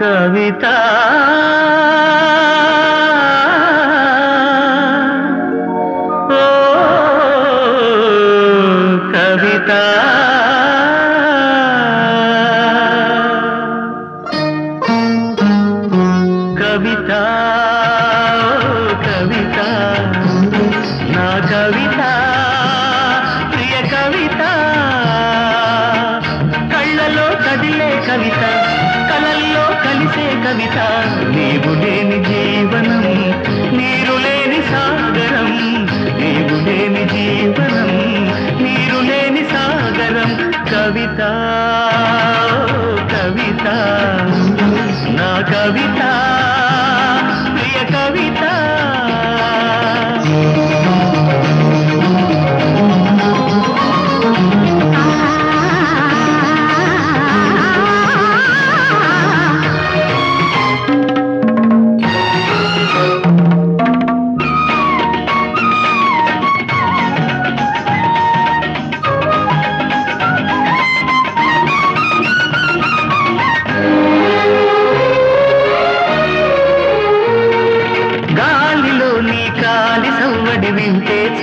కవిత. ఓ కవిత. కవిత కవిత. నా కవిత ప్రియ కవిత. కళ్ళలో కదిలే కవిత. కలల్లో కలిసే కవిత. నీవు లేని జీవనం నీరు లేని సాగరం. నీవు లేని జీవనం నీరు లేని సాగరం కవిత.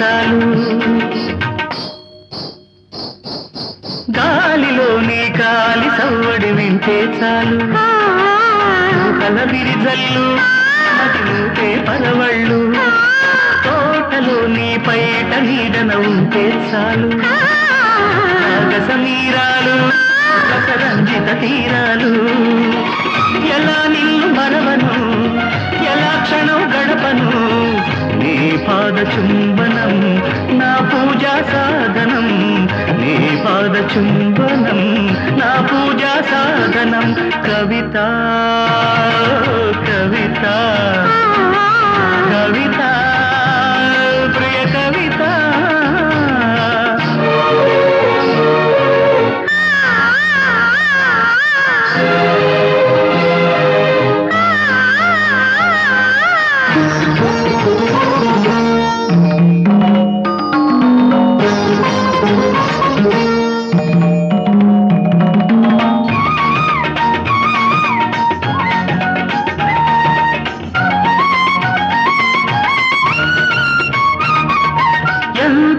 చాలు గాలిలోనే కాలి సవ్వడి వింటే చాలు. కల విరిజల్లు మటి మూటే పరవళ్ళు. తోటలో నీ పైట నీడన ఉంటే చాలు. సమీరాలు రసరంజిత తీరాలు. పూజా సాధనం నీ పాద చుంబనం నా పూజా సాధనం కవితా.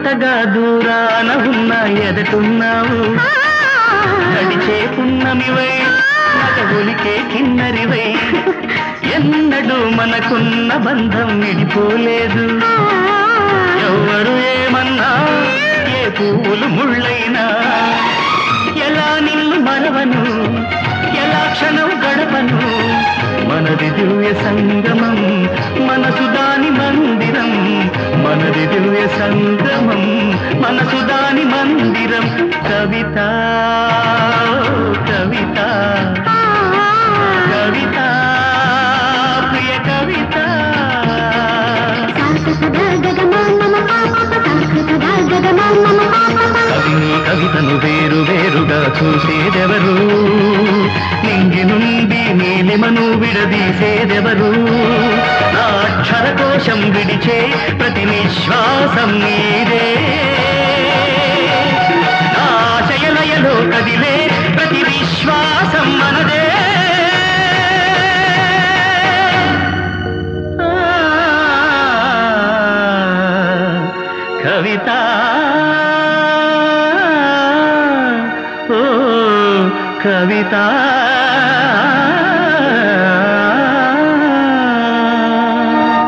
అంతగా దూరాన ఉన్న ఎదటున్నావు. నడిచే పున్నమివై నగవులికే కిన్నరివై. ఎన్నడూ మనకున్న బంధం విడిపోలేదు. ఎవరు ఏమన్నా ఏ పువ్వులు ముళ్ళైనా. ఎలా నిన్ను మరవను క్షణం గడపను. మనది దివ్య సంగమం మనసు దాని మందిరం. మనది దివ్య సంగమం మనసు దాని మందిరం. కవితా కవిని వేరు వేరుగా చూసేదెవరు? నింగి నుండి నీలిమను విడదీసేదెవరు? నా అక్షర కోశం విడిచే ప్రతి నిశ్వాసం నీదే. ఆశయలయలో కదిలే ప్రతి విశ్వాసం మనదే. కవితా ఓ కవిత